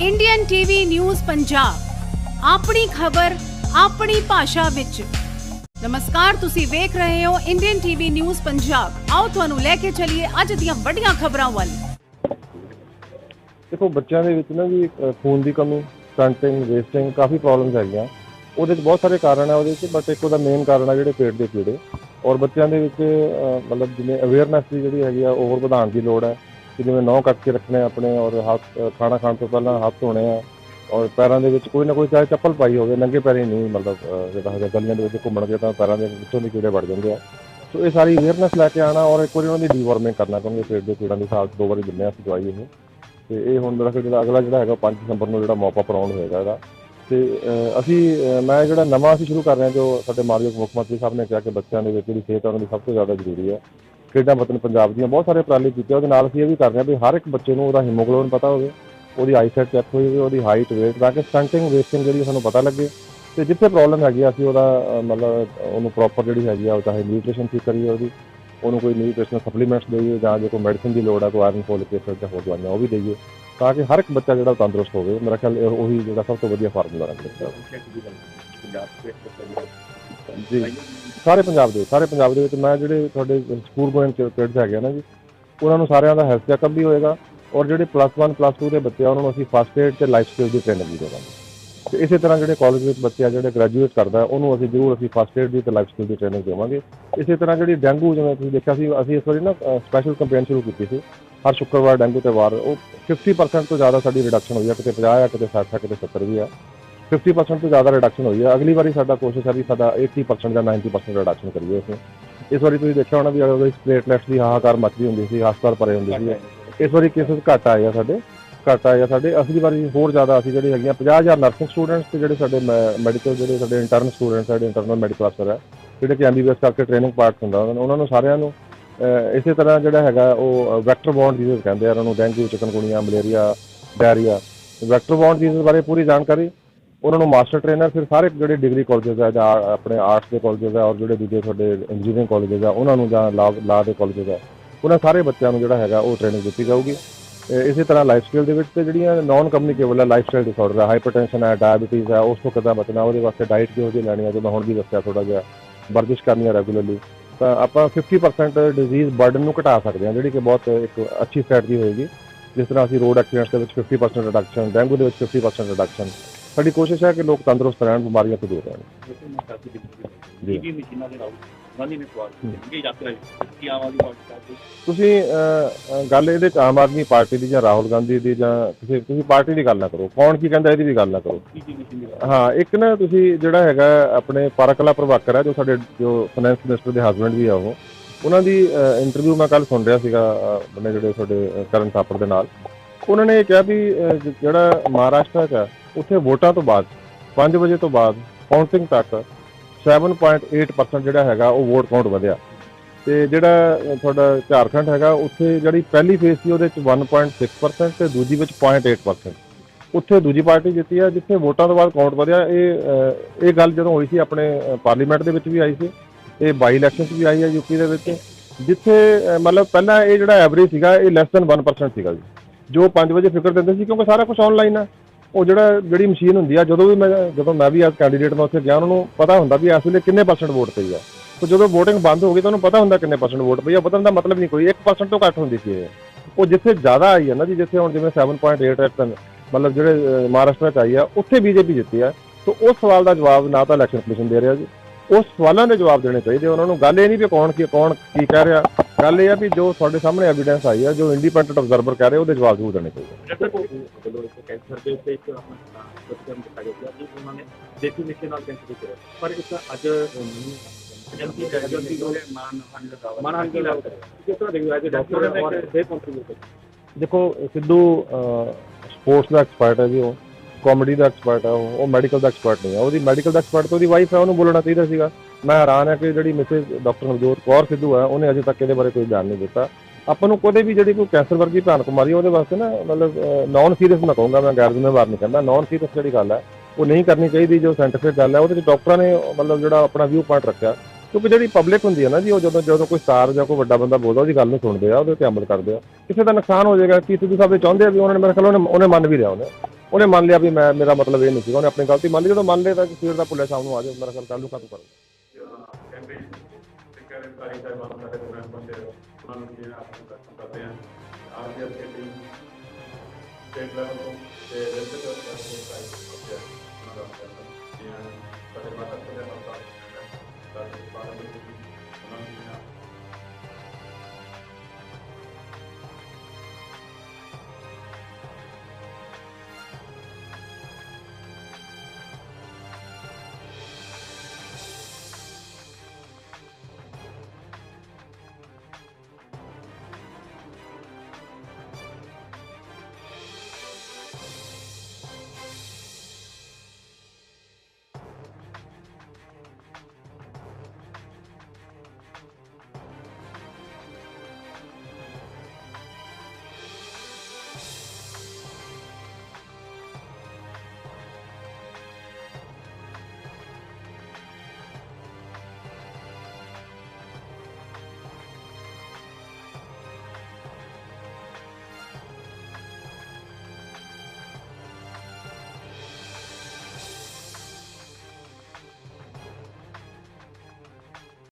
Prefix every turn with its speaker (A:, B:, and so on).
A: Indian TV news Punjab ਆਪਣੀ ਖਬਰ, ਆਪਣੀ ਭਾਸ਼ਾ ਵਿੱਚ। ਨਮਸਕਾਰ, ਤੁਸੀਂ ਵੇਖ ਰਹੇ ਹੋ ਇੰਡੀਅਨ ਟੀਵੀ ਨਿਊਜ਼ ਪੰਜਾਬ ਆਓ, ਤੁਹਾਨੂੰ ਲੈ ਕੇ ਚੱਲੀਏ ਅੱਜ ਦੀਆਂ ਵੱਡੀਆਂ ਖਬਰਾਂ ਵੱਲ।
B: ਦੇਖੋ, ਬੱਚਿਆਂ ਦੇ ਵਿੱਚ ਨਾ ਜੀ ਖੂਨ ਦੀ ਕਮੀ ਸਟੰਟਿੰਗ ਵੇਸਟਿੰਗ ਕਾਫੀ ਪ੍ਰੋਬਲਮਸ ਹੈਗੀਆਂ। ਉਹਦੇ ਵਿੱਚ ਬਹੁਤ ਸਾਰੇ ਕਾਰਨ ਆ ਉਹਦੇ ਵਿੱਚ ਬਟ ਇੱਕ ਉਹਦਾ ਮੇਨ ਕਾਰਨ ਆ ਜਿਹੜੇ ਪੇਟ ਦੇ ਕੀੜੇ। ਔਰ ਬੱਚਿਆਂ ਦੇ ਵਿੱਚ ਮਤਲਬ ਜਿਵੇਂ ਅਵੇਅਰਨੈਸ ਦੀ ਜਿਹੜੀ ਹੈਗੀ ਆ ਹੋਰ ਵਧਾਉਣ ਦੀ ਲੋੜ ਹੈ। ਕਿ ਜਿਵੇਂ ਨਹੁੰ ਕੱਟ ਕੇ ਰੱਖਣੇ ਆ ਆਪਣੇ ਔਰ ਹੱਥ ਖਾਣਾ ਖਾਣ ਤੋਂ ਪਹਿਲਾਂ ਹੱਥ ਧੋਣੇ ਆ ਔਰ ਪੈਰਾਂ ਦੇ ਵਿੱਚ ਕੋਈ ਨਾ ਕੋਈ ਚਾਹੇ ਚੱਪਲ ਪਾਈ ਹੋਵੇ, ਨੰਗੇ ਪੈਰੀ ਨਹੀਂ ਮਤਲਬ ਜਿਹੜਾ ਹੈਗਾ ਗਲੀਆਂ ਦੇ ਵਿੱਚ ਘੁੰਮਣਗੇ ਤਾਂ ਪੈਰਾਂ ਦੇ ਵਿੱਚੋਂ ਦੀ ਕੀੜੇ ਵੜ ਜਾਂਦੇ ਆ। ਸੋ ਇਹ ਸਾਰੀ ਅਵੇਅਰਨੈਸ ਲੈ ਕੇ ਆਣਾ ਔਰ ਇੱਕ ਵਾਰੀ ਉਹਨਾਂ ਦੀ ਡੀਵਾਰਮਿੰਗ ਕਰਨਾ ਕਿਉਂਕਿ ਪੇਟ ਦੇ ਕੀੜਾਂ ਦੀ ਸਾਲ ਦੋ ਵਾਰੀ ਦਿੰਦੇ ਆ ਅਸੀਂ ਦਵਾਈ ਇਹ। ਤੇ ਇਹ ਹੁਣ ਮੇਰਾ ਖਿਆਲ ਜਿਹੜਾ ਅਗਲਾ ਜਿਹੜਾ ਹੈਗਾ 5 ਦਸੰਬਰ ਨੂੰ ਜਿਹੜਾ ਮੌਕਾ ਪਰਾਉਣ ਹੋਏਗਾ ਇਹਦਾ। ਤੇ ਅਸੀਂ ਮੈਂ ਜਿਹੜਾ ਨਵਾਂ ਅਸੀਂ ਸ਼ੁਰੂ ਕਰ ਰਹੇ ਹਾਂ, ਜੋ ਸਾਡੇ ਮਾਨਯੋਗ ਮੁੱਖ ਮੰਤਰੀ ਸਾਹਿਬ ਨੇ ਕਿਹਾ ਕਿ ਬੱਚਿਆਂ ਦੇ ਵਿੱਚ ਜਿਹੜੀ ਸਿਹਤ ਹੈ ਉਹਨਾਂ ਦੀ ਸਭ ਤੋਂ ਜ਼ਿਆਦਾ ਜ਼ਰੂਰੀ ਹੈ ਖੇਡਾਂ ਵਤਨ ਪੰਜਾਬ ਦੀਆਂ ਬਹੁਤ ਸਾਰੇ ਉਪਰਾਲੇ ਕੀਤੇ, ਉਹਦੇ ਨਾਲ ਅਸੀਂ ਇਹ ਵੀ ਕਰ ਰਹੇ ਹਾਂ ਵੀ ਹਰ ਇੱਕ ਬੱਚੇ ਨੂੰ ਉਹਦਾ ਹੀਮੋਗਲੋਬਿਨ ਪਤਾ ਹੋਵੇ, ਉਹਦੀ ਆਈਸਾਈਟ ਚੈੱਕ ਹੋਈ ਹੋਵੇ, ਉਹਦੀ ਹਾਈਟ weight ਤਾਂ ਕਿ ਸਟੰਟਿੰਗ ਵੇਸਟਿੰਗ ਜਿਹੜੀ ਸਾਨੂੰ ਪਤਾ ਲੱਗੇ। ਤੇ ਜਿੱਥੇ ਪ੍ਰੋਬਲਮ ਹੈਗੀ ਆ, ਅਸੀਂ ਉਹਦਾ ਮਤਲਬ ਉਹਨੂੰ ਪ੍ਰੋਪਰ ਜਿਹੜੀ ਹੈਗੀ ਆ, ਉਹ ਚਾਹੇ ਨਿਊਟ੍ਰੀਸ਼ਨ ਠੀਕ ਕਰੀਏ ਉਹਦੀ, ਉਹਨੂੰ ਕੋਈ ਨਿਊਟ੍ਰੀਸ਼ਨਲ ਸਪਲੀਮੈਂਟਸ ਦੇਈਏ ਜਾਂ ਜੇ ਕੋਈ ਮੈਡੀਸਿਨ ਦੀ ਲੋੜ ਹੈ ਕੋਈ ਆਇਰਨ ਫੋਲਿਕ ਐਸਿਡ ਜਾਂ ਹੋਰ ਦਵਾਈਆਂ ਉਹ ਵੀ ਦੇਈਏ, ਤਾਂ ਕਿ ਹਰ ਇੱਕ ਬੱਚਾ ਜਿਹੜਾ ਉਹ ਤੰਦਰੁਸਤ ਹੋਵੇ। ਮੇਰਾ ਖਿਆਲ ਇਹ ਉਹੀ ਜਿਹੜਾ ਸਭ ਤੋਂ ਵਧੀਆ ਫਾਰਮੂਲਾ ਰੱਖਦਾ ਜੀ। ਸਾਰੇ ਪੰਜਾਬ ਦੇ, ਸਾਰੇ ਪੰਜਾਬ ਦੇ ਵਿੱਚ ਮੈਂ ਜਿਹੜੇ ਤੁਹਾਡੇ ਸਕੂਲ ਗੋਇੰਗ ਕਿਡਸ ਹੈਗੇ ਆ ਨਾ ਜੀ, ਉਹਨਾਂ ਨੂੰ ਸਾਰਿਆਂ ਦਾ ਹੈਲਥ ਚੈੱਕਅਪ ਵੀ ਹੋਏਗਾ ਔਰ ਜਿਹੜੇ ਪਲੱਸ 1 ਪਲੱਸ 2 ਦੇ ਬੱਚੇ ਆ, ਉਹਨਾਂ ਨੂੰ ਅਸੀਂ ਫਸਟ ਏਡ ਤੇ ਲਾਈਫ ਸਕਿੱਲ ਦੀ ਟ੍ਰੇਨਿੰਗ ਵੀ ਦੇਵਾਂਗੇ। ਤੇ ਇਸੇ ਤਰ੍ਹਾਂ ਜਿਹੜੇ ਕਾਲਜ ਵਿੱਚ ਬੱਚੇ ਆ, ਜਿਹੜੇ ਗ੍ਰੈਜੂਏਟ ਕਰਦਾ, ਉਹਨੂੰ ਅਸੀਂ ਜ਼ਰੂਰ ਅਸੀਂ ਫਸਟ ਏਡ ਦੀ ਤੇ ਲਾਈਫ ਸਕਿੱਲ ਦੀ ਟ੍ਰੇਨਿੰਗ ਦੇਵਾਂਗੇ। ਇਸੇ ਤਰ੍ਹਾਂ ਜਿਹੜੀ ਡੈਂਗੂ ਜਿਵੇਂ ਤੁਸੀਂ ਦੇਖਿਆ ਸੀ, ਅਸੀਂ ਇਸ ਵਾਰੀ ਨਾ ਸਪੈਸ਼ਲ ਕੈਂਪੇਨ ਸ਼ੁਰੂ ਕੀਤੀ ਸੀ। ਹਰ ਸ਼ੁੱਕਰਵਾਰ ਡੈਂਗੂ ਤੇ ਵਾਰ, ਉਹ 50% ਤੋਂ ਜ਼ਿਆਦਾ ਸਾਡੀ ਰਿਡਕਸ਼ਨ ਹੋਈ ਆ, ਕਿਤੇ 50 ਆ, ਕਿਤੇ 60 ਆ, ਕਿਤੇ 70 ਵੀ ਆ। 50% ਤੋਂ ਜ਼ਿਆਦਾ ਰਿਡਕਸ਼ਨ ਹੋਈ ਹੈ। ਅਗਲੀ ਵਾਰੀ ਸਾਡਾ ਕੋਸ਼ਿਸ਼ ਹੈ ਵੀ ਸਾਡਾ 80% ਜਾਂ 90% ਰਿਡਕਸ਼ਨ ਕਰੀਏ ਅਸੀਂ। ਇਸ ਵਾਰੀ ਤੁਸੀਂ ਦੇਖਿਆ ਹੋਣਾ ਵੀ ਅਗਰ ਪਲੇਟਲੈਟਸ ਦੀ ਹਾਹਾਕਾਰ ਮੱਚਦੀ ਹੁੰਦੀ ਸੀ ਹਸਪਤਾਲ ਭਰੇ ਹੁੰਦੇ ਸੀ। ਇਸ ਵਾਰੀ ਕੇਸਸ ਘੱਟ ਆਏ ਆ ਸਾਡੇ, ਘੱਟ ਆਏ ਆ ਸਾਡੇ। ਅਸਲੀ ਵਾਰੀ ਹੋਰ ਜ਼ਿਆਦਾ ਅਸੀਂ ਜਿਹੜੇ ਹੈਗੀਆਂ 50000 ਨਰਸਿੰਗ ਸਟੂਡੈਂਟਸ ਤੇ ਜਿਹੜੇ ਸਾਡੇ ਮੈਡੀਕਲ ਜਿਹੜੇ ਸਾਡੇ ਇੰਟਰਨ ਸਟੂਡੈਂਟਸ ਸਾਡੇ ਇੰਟਰਨਲ ਮੈਡੀਕਲ ਅਫਸਰ ਹੈ ਜਿਹੜੇ ਕਿ ਐਮਬੀਬੀਐਸ ਕਰਕੇ ਟ੍ਰੇਨਿੰਗ ਪਾਰਟ ਹੁੰਦਾ, ਉਹਨਾਂ ਨੂੰ- ਉਹਨਾਂ ਨੂੰ ਸਾਰਿਆਂ ਨੂੰ ਇਸੇ ਤਰ੍ਹਾਂ ਜਿਹੜਾ ਹੈਗਾ, ਉਹ ਵੈਕਟਰ ਬੌਂਡ ਡਿਜ਼ੀਜ਼ ਕਹਿੰਦੇ ਆ। ਉਹਨਾਂ ਨੂੰ dengue, chikungunya, malaria, diarrhoea. Vector bond disease ਬਾਰੇ ਪੂਰੀ ਜਾਣਕਾਰੀ ਉਹਨਾਂ ਨੂੰ ਮਾਸਟਰ ਟ੍ਰੇਨਰ ਫਿਰ ਸਾਰੇ ਜਿਹੜੇ ਡਿਗਰੀ ਕਾਲਜਸ ਆ ਜਾਂ ਆਪਣੇ ਆਰਟਸ ਦੇ ਕਾਲਜਸ ਆ ਔਰ ਜਿਹੜੇ ਦੂਜੇ ਤੁਹਾਡੇ ਇੰਜੀਨੀਅਰਿੰਗ ਕਾਲਜਸ ਆ, ਉਹਨਾਂ ਨੂੰ ਜਾਂ ਲਾ ਲਾ ਦੇ ਕਾਲਜਸ ਆ, ਉਹਨਾਂ ਸਾਰੇ ਬੱਚਿਆਂ ਨੂੰ ਜਿਹੜਾ ਹੈਗਾ ਉਹ ਟ੍ਰੇਨਿੰਗ ਦਿੱਤੀ ਜਾਊਗੀ। ਇਹ ਇਸੇ ਤਰ੍ਹਾਂ ਲਾਈਫ ਸਟਾਈਲ ਦੇ ਵਿੱਚ ਤੇ ਜਿਹੜੀਆਂ ਨਾਨ ਕਮਿਊਨੀਕੇਬਲ ਹੈ ਲਾਈਫ ਸਟਾਈਲ ਡਿਸਆਰਡਰ ਹੈ ਹਾਈਪਰਟੈਂਸ਼ਨ ਹੈ ਡਾਇਬੀਟੀਜ਼ ਹੈ ਉਸ ਤੋਂ ਕਿੱਦਾਂ ਬਚਣਾ, ਉਹਦੇ ਵਾਸਤੇ ਡਾਈਟ ਕਿਹੋ ਜਿਹੀ ਲੈਣੀ ਹੈ ਜੋ ਮੈਂ ਹੁਣ ਵੀ ਦੱਸਿਆ ਥੋੜਾ ਜਿਹਾ, ਵਰਜਿਸ਼ ਕਰਨੀ ਹੈ ਰੈਗੂਲਰਲੀ ਤਾਂ ਆਪਾਂ 50% ਡਿਜ਼ੀਜ਼ ਬਰਡਨ ਨੂੰ ਘਟਾ ਸਕਦੇ ਹਾਂ, ਜਿਹੜੀ ਕਿ ਬਹੁਤ ਇੱਕ ਅੱਛੀ ਸਟ੍ਰੈਟਜੀ ਹੋਏਗੀ। ਜਿਸ ਤਰ੍ਹਾਂ ਅਸੀਂ ਰੋਡ ਐਕਸੀਡੈਂਟਸ ਦੇ ਵਿੱਚ 50% ਰਿਡਕਸ਼ਨ ਡੈਂਗੂ ਦੇ ਵਿੱਚ 50% ਰਿਡਕਸ਼ਨ ਸਾਡੀ ਕੋਸ਼ਿਸ਼ ਹੈ ਕਿ ਲੋਕ ਤੰਦਰੁਸਤ ਰਹਿਣ ਬਿਮਾਰੀਆਂ ਤੋਂ ਦੂਰ ਰਹਿਣ। ਜੀ।
C: ਜੀ ਮਸ਼ੀਨਾਂ ਦੇ ਨਾਲ ਗਾਂਧੀ ਨੇ ਸਵਾਲ ਕੀਤੀ? ਯਾਤਰਾ ਕੀ ਆਮ ਆਦਮੀ ਪਾਰਟੀ ਦਾ
B: ਤੁਸੀਂ ਗੱਲ ਇਹਦੇ ਚ ਆਮ ਆਦਮੀ ਪਾਰਟੀ ਦੀ ਜਾਂ ਰਾਹੁਲ ਗਾਂਧੀ ਦੀ ਜਾਂ ਕਿਸੇ ਤੁਸੀਂ ਪਾਰਟੀ ਦੀ ਗੱਲ ਨਾ ਕਰੋ। ਕੌਣ ਕੀ ਕਹਿੰਦਾ ਇਹਦੀ ਵੀ ਗੱਲ ਨਾ ਕਰੋ।
C: ਦੀ
B: ਹਾਂ ਇੱਕ ਨਾ ਤੁਸੀਂ ਜਿਹੜਾ ਹੈਗਾ ਆਪਣੇ ਪਰਕਲਾ ਪ੍ਰਭਾਕਰ ਹੈ ਜੋ ਸਾਡੇ ਜੋ ਫਾਈਨੈਂਸ ਮਿਨਿਸਟਰ ਦੇ ਹਸਬੰਡ ਵੀ ਆ ਉਹ ਉਹਨਾਂ ਦੀ ਇੰਟਰਵਿਊ ਮੈਂ ਕੱਲ ਸੁਣ ਰਿਹਾ ਸੀਗਾ ਆਪਣੇ ਜਿਹੜੇ ਤੁਹਾਡੇ ਕਰਨ ਥਾਪੜ ਦੇ ਨਾਲ। ਉਹਨਾਂ ਨੇ ਇਹ ਕਿਹਾ ਵੀ ਜਿਹੜਾ ਮਹਾਰਾਸ਼ਟਰ ਹੈ, ਉੱਥੇ ਵੋਟਾਂ ਤੋਂ ਬਾਅਦ 5 ਵਜੇ ਤੋਂ ਬਾਅਦ ਕਾਊਂਟਿੰਗ ਤੱਕ 7.8% ਜਿਹੜਾ ਹੈਗਾ ਉਹ ਵੋਟ ਕਾਊਂਟ ਵਧਿਆ। ਤੇ ਜਿਹੜਾ ਤੁਹਾਡਾ ਝਾਰਖੰਡ ਹੈਗਾ, ਉੱਥੇ ਜਿਹੜੀ ਪਹਿਲੀ ਫੇਸ ਸੀ ਉਹਦੇ ਚ 1.6% ਤੇ ਦੂਜੀ ਵਿੱਚ 0.8% ਉੱਥੇ ਦੂਜੀ ਪਾਰਟੀ ਜਿੱਤੀ ਆ, ਜਿੱਥੇ ਵੋਟਾਂ ਤੋਂ ਬਾਅਦ ਕਾਊਂਟ ਵਧਿਆ, ਇਹ ਇਹ ਗੱਲ ਜਦੋਂ ਹੋਈ ਸੀ ਆਪਣੇ ਪਾਰਲੀਮੈਂਟ ਦੇ ਵਿੱਚ ਵੀ ਆਈ ਸੀ, ਇਹ ਬਾਈ ਇਲੈਕਸ਼ਨ 'ਚ ਵੀ ਆਈ ਹੈ ਯੂਪੀ ਦੇ ਵਿੱਚ, ਜਿੱਥੇ ਮਤਲਬ ਪਹਿਲਾਂ ਇਹ ਜਿਹੜਾ ਐਵਰੇਜ ਸੀਗਾ, ਇਹ ਲੈਸ ਦੈਨ 1% ਸੀਗਾ ਜੀ, ਜੋ 5 ਵਜੇ ਫਿਕਰ ਦਿੰਦੇ ਸੀ, ਕਿਉਂਕਿ ਸਾਰਾ ਕੁਝ ਆਨਲਾਈਨ ਆ। ਉਹ ਜਿਹੜਾ ਜਿਹੜੀ ਮਸ਼ੀਨ ਹੁੰਦੀ ਆ, ਜਦੋਂ ਵੀ ਮੈਂ, ਜਦੋਂ ਮੈਂ ਵੀ ਐਸ ਕੈਂਡੀਡੇਟ ਮੈਂ ਉੱਥੇ ਗਿਆ, ਉਹਨਾਂ ਨੂੰ ਪਤਾ ਹੁੰਦਾ ਵੀ ਇਸ ਵੇਲੇ ਕਿੰਨੇ ਪਰਸੈਂਟ ਵੋਟ ਪਈ ਆ। ਸੋ ਜਦੋਂ ਵੋਟਿੰਗ ਬੰਦ ਹੋ ਗਈ ਤਾਂ ਉਹਨੂੰ ਪਤਾ ਹੁੰਦਾ ਕਿੰਨੇ ਪਰਸੈਂਟ ਵੋਟ ਪਈ ਆ ਬਦਲਣ ਦਾ ਮਤਲਬ ਨਹੀਂ ਕੋਈ 1% ਤੋਂ ਘੱਟ ਹੁੰਦੀ ਸੀ ਇਹ। ਉਹ ਜਿੱਥੇ ਜ਼ਿਆਦਾ ਆਈ ਹੈ ਨਾ ਜੀ, ਜਿੱਥੇ ਹੁਣ ਜਿਵੇਂ 7.8 ਮਤਲਬ ਜਿਹੜੇ ਮਹਾਰਾਸ਼ਟਰ ਚ ਆਈ ਆ, ਉੱਥੇ ਬੀਜੇਪੀ ਜਿੱਤੀ ਆ। ਤਾਂ ਉਸ ਸਵਾਲ ਦਾ ਜਵਾਬ ਨਾ ਤਾਂ ਇਲੈਕਸ਼ਨ ਕਮਿਸ਼ਨ ਦੇ ਰਿਹਾ ਜੀ। ਉਸ ਸਵਾਲਾਂ ਦੇ ਜਵਾਬ ਦੇਣੇ ਚਾਹੀਦੇ ਉਹਨਾਂ ਨੂੰ। ਗੱਲ ਇਹ ਨਹੀਂ ਵੀ ਕੌਣ ਕੀ ਕੌਣ ਕੀ ਕਹਿ ਰਿਹਾ। ਗੱਲ ਇਹ ਆ ਵੀ ਜੋ ਤੁਹਾਡੇ ਸਾਹਮਣੇ ਐਵੀਡੈਂਸ ਆਈ ਆ ਜੋ ਇੰਡੀਪੈਂਡੈਂਟ ਆਬਜ਼ਰਵਰ ਕਹਿ ਰਹੇ ਉਹਦੇ ਜਵਾਬ ਜ਼ਰੂਰ ਦੇਣੇ ਚਾਹੀਦੇ
C: ਜਦੋਂ ਇੱਕ ਕੈਂਸਰ ਦੇ ਉੱਤੇ ਇੱਕ ਆਪਣਾ ਸਿਸਟਮ ਦਿੱਤਾ ਗਿਆ ਕਿ ਉਹਨਾਂ ਨੇ ਦੇਸੀ ਮਿਸ਼ਨ ਨਾਲ ਕੈਂਸਰ ਕੀਤਾ ਪਰ ਇਸ ਅੱਜ ਏਜੰਸੀ ਏਜੰਸੀ ਨੂੰ ਮਾਨਹਾਨੀ ਦਾ ਮਾਨਹਾਨੀ ਦਾ ਦਾਅਵਾ ਕਰਿਆ। ਕਿਸ ਤਰ੍ਹਾਂ ਦੇਖੋ ਐਜ ਡਾਕਟਰ ਨੇ ਇੱਕ ਦੇ ਕੰਟਰੀਬਿਊਟ
B: ਦੇਖੋ ਸਿੱਧੂ ਸਪੋਰਟਸ ਦਾ ਐਕਸਪਰਟ ਹੈ ਜੀ ਉਹ। ਕਾਮੇਡੀ ਦਾ ਐਕਸਪਰਟ ਹੈ ਉਹ। ਉਹ ਮੈਡੀਕਲ ਦਾ ਐਕਸਪਰਟ ਨਹੀਂ ਹੈ। ਉਹਦੀ ਮੈਡੀਕਲ ਦਾ ਐਕਸਪਰਟ ਤਾਂ ਉਹਦੀ ਵਾਈਫ ਹੈ ਉਹਨੂੰ ਬੋਲਣਾ ਚਾਹੀਦਾ ਸੀਗਾ। ਮੈਂ ਹੈਰਾਨ ਹਾਂ ਕਿ ਜਿਹੜੀ ਮਿਸਿਸ ਡਾਕਟਰ ਨਵਜੋਤ ਕੌਰ ਸਿੱਧੂ ਹੈ, ਉਹਨੇ ਅਜੇ ਤੱਕ ਇਹਦੇ ਬਾਰੇ ਕੋਈ ਬਿਆਨ ਨਹੀਂ ਦਿੱਤਾ। ਆਪਾਂ ਨੂੰ ਕਦੇ ਵੀ ਜਿਹੜੀ ਕੋਈ ਕੈਂਸਰ ਵਰਗੀ ਭਿਆਨਕ ਬਿਮਾਰੀ ਉਹਦੇ ਵਾਸਤੇ ਨਾ ਮਤਲਬ ਨਾਨ ਸੀਰੀਅਸ ਮੈਂ ਕਹੂੰਗਾ, ਮੈਂ ਗੈਰ ਜ਼ਿੰਮੇਵਾਰ ਨਹੀਂ ਕਹਿੰਦਾ। ਨਾਨ ਸੀਰੀਅਸ ਜਿਹੜੀ ਗੱਲ ਹੈ, ਉਹ ਨਹੀਂ ਕਰਨੀ ਚਾਹੀਦੀ, ਜੋ ਸਾਇੰਟੀਫਿਕ ਗੱਲ ਹੈ, ਉਹਦੇ ਵਿੱਚ ਡਾਕਟਰਾਂ ਨੇ, ਮਤਲਬ ਜਿਹੜਾ ਆਪਣਾ ਵਿਊ ਪੁਆਇੰਟ ਰੱਖਿਆ। ਕਿਉਂਕਿ ਜਿਹੜੀ ਪਬਲਿਕ ਹੁੰਦੀ ਹੈ ਨਾ ਜੀ, ਉਹ ਜਦੋਂ ਜਦੋਂ ਕੋਈ ਸਟਾਰ ਜਾਂ ਕੋਈ ਵੱਡਾ ਬੰਦਾ ਬੋਲਦਾ, ਉਹਦੀ ਗੱਲ ਨੂੰ ਸੁਣਦੇ ਆ, ਉਹਦੇ ਤੇ ਅਮਲ ਕਰਦੇ ਆ। ਕਿਸੇ ਦਾ ਨੁਕਸਾਨ ਹੋ ਜਾਏਗਾ, ਕੀ ਸਿੱਧੂ ਸਾਹਿਬ ਦੇ ਚਾਹੁੰਦੇ ਆ ਵੀ ਉਹਨਾਂ ਨੇ ਮੇਰੇ ਖਿਆਲ ਉਹਨੇ ਉਹਨੇ ਮੰਨ ਵੀ ਲਿਆ ਉਹਨੇ। ਉਹਨੇ ਮੰਨ ਲਿਆ ਵੀ ਮੈਂ, ਮੇਰਾ ਮਤਲਬ ਇਹ ਨਹੀਂ ਸੀਗਾ, ਉਹਨੇ ਆਪਣੀ ਗਲਤੀ ਮੰਨ ਲਈ। ਜਦੋਂ ਮੰਨ ਲਿਆ ਤਾਂ ਸਵੇਰ ਦਾ ਪੁਲਿਸ ਸ਼ਾਮ ਨੂੰ ਆ ਜਾਓ, ਮੇਰਾ ਖਿਆਲ ਕੱਲ੍ਹ ਨੂੰ ਖਤਮ ਕਰੋ
C: ਸਾਰੀ ਸਾਹਿਬਾਨ ਸਾਡੇ ਕੋਲ ਪਹੁੰਚੇ ਉਹਨਾਂ ਨੂੰ ਜਿਹੜਾ ਆਪਾਂ ਕਰਦੇ ਹਾਂ ਆਰਪੀਐਫ ਦੀ ਟੀਮ ਸਟੇਟ ਲੈਵਲ ਤੋਂ ਤੇ ਡਿਸਟ੍ਰਿਕਟ ਲੈਵਲ ਤੋਂ ਸਾਈਡ ਕਰਦੇ ਉਹਨਾਂ ਦਾ ਕਰਦੇ ਸਾਡੇ ਮਾਤਾ ਪਿਤਾ ਦਾ ਤਾਂ ਸਾਡੇ ਬਾਰੇ